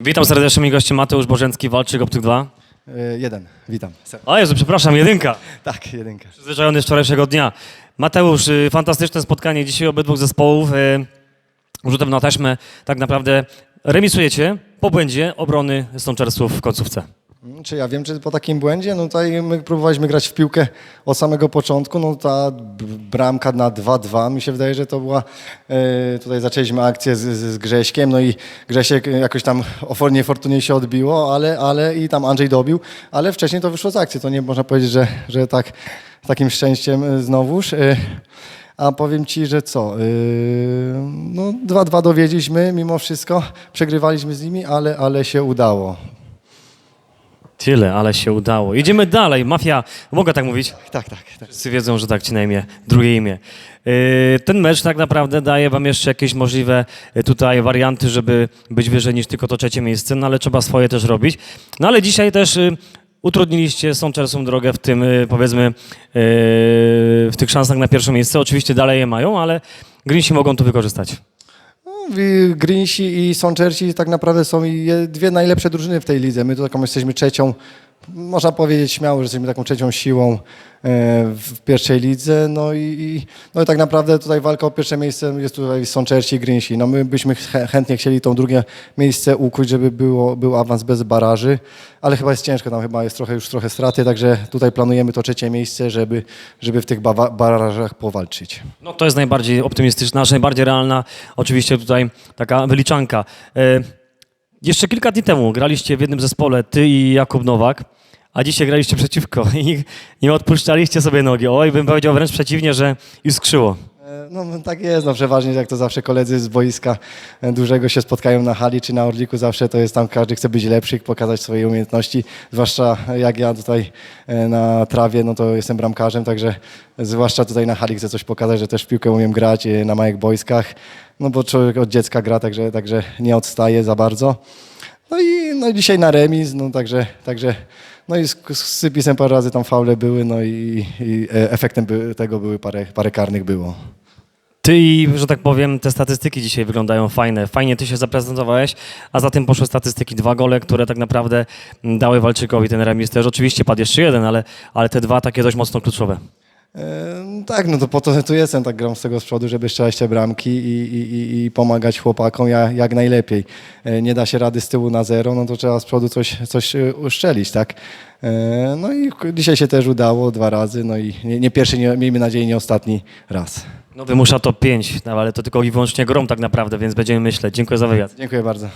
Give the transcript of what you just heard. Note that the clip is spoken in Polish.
Witam serdecznie, moi goście Mateusz Bożencki, Walczyk, Optyk 2. Y, Jeden, witam. O Jezu, przepraszam, jedynka. Tak, jedynka. Przyzwyczajony z wczorajszego dnia. Mateusz, y, fantastyczne spotkanie dzisiaj obydwu zespołów. y, Rzutem na taśmę tak naprawdę remisujecie po błędzie obrony Sączersów w końcówce. Czy ja wiem, czy po takim błędzie? No tutaj my próbowaliśmy grać w piłkę od samego początku. No ta bramka na 2-2, mi się wydaje, że to była... e, tutaj zaczęliśmy akcję z, z, Grześkiem, no i Grzesiek jakoś tam niefortunnie się odbiło, ale, ale i tam Andrzej dobił, ale wcześniej to wyszło z akcji. To nie można powiedzieć, że, że tak takim szczęściem e, znowuż. E, A powiem ci, że co? No 2-2 dowiedzieliśmy mimo wszystko. Przegrywaliśmy z nimi, ale, ale się udało. Tyle, ale się udało. Idziemy dalej. Mafia, mogę tak mówić? Tak, tak. tak. Wszyscy wiedzą, że tak ci na imię, drugie imię. Yy, Ten mecz tak naprawdę daje wam jeszcze jakieś możliwe yy, tutaj warianty, żeby być wyżej niż tylko to trzecie miejsce, no ale trzeba swoje też robić. No ale dzisiaj też yy, utrudniliście Sączersą drogę w tym, powiedzmy, w tych szansach na pierwsze miejsce. Oczywiście dalej je mają, ale Greensi mogą to wykorzystać. Greensi i Sączerci tak naprawdę są dwie najlepsze drużyny w tej lidze. My tu taką jesteśmy trzecią, można powiedzieć śmiało, że jesteśmy taką trzecią siłą e, w pierwszej lidze. No i, no i tak naprawdę tutaj walka o pierwsze miejsce jest tutaj Sączerci i Greensi. No my byśmy chę- chętnie chcieli tą drugie miejsce ukuć, żeby było, był awans bez baraży, ale chyba jest ciężko, tam chyba jest trochę, już trochę straty, także tutaj planujemy to trzecie miejsce, żeby, żeby w tych barażach powalczyć. No to jest najbardziej optymistyczna, najbardziej realna, oczywiście tutaj taka wyliczanka. Jeszcze kilka dni temu graliście w jednym zespole, ty i Jakub Nowak, a dzisiaj graliście przeciwko i nie odpuszczaliście sobie nogi. Oj, bym powiedział wręcz przeciwnie, że iskrzyło. E, No tak jest, no przeważnie jak to zawsze koledzy z boiska e, dużego się spotkają na hali czy na Orliku, zawsze to jest tam, każdy chce być lepszy pokazać swoje umiejętności, zwłaszcza jak ja tutaj e, na trawie, no to jestem bramkarzem, także zwłaszcza tutaj na hali chcę coś pokazać, że też w piłkę umiem grać na małych boiskach, no bo człowiek od dziecka gra, także, także nie odstaje za bardzo. No i no i dzisiaj na remis, no także, także no i z, z Sypisem parę razy tam faule były, no i, i e, efektem tego były parę, parę karnych było. Ty i, że tak powiem, te statystyki dzisiaj wyglądają fajne. Fajnie ty się zaprezentowałeś, a za tym poszły statystyki. Dwa gole, które tak naprawdę mm, dały Walczykowi ten remis też. Oczywiście padł jeszcze jeden, ale, ale te dwa takie dość mocno kluczowe. Tak, no to po to tu jestem, tak gram z tego z przodu, żeby strzelać te bramki i, i, i- pomagać chłopakom jak, jak najlepiej. E, Nie da się rady z tyłu na zero, no to trzeba z przodu coś, coś e, uszczelić, tak? E, No i dzisiaj się też udało dwa razy, no i nie, nie pierwszy, nie, miejmy nadzieję, nie ostatni raz. No wymusza to pięć, no, ale to tylko i wyłącznie grom tak naprawdę, więc będziemy myśleć. Dziękuję za wywiad. Dziękuję bardzo.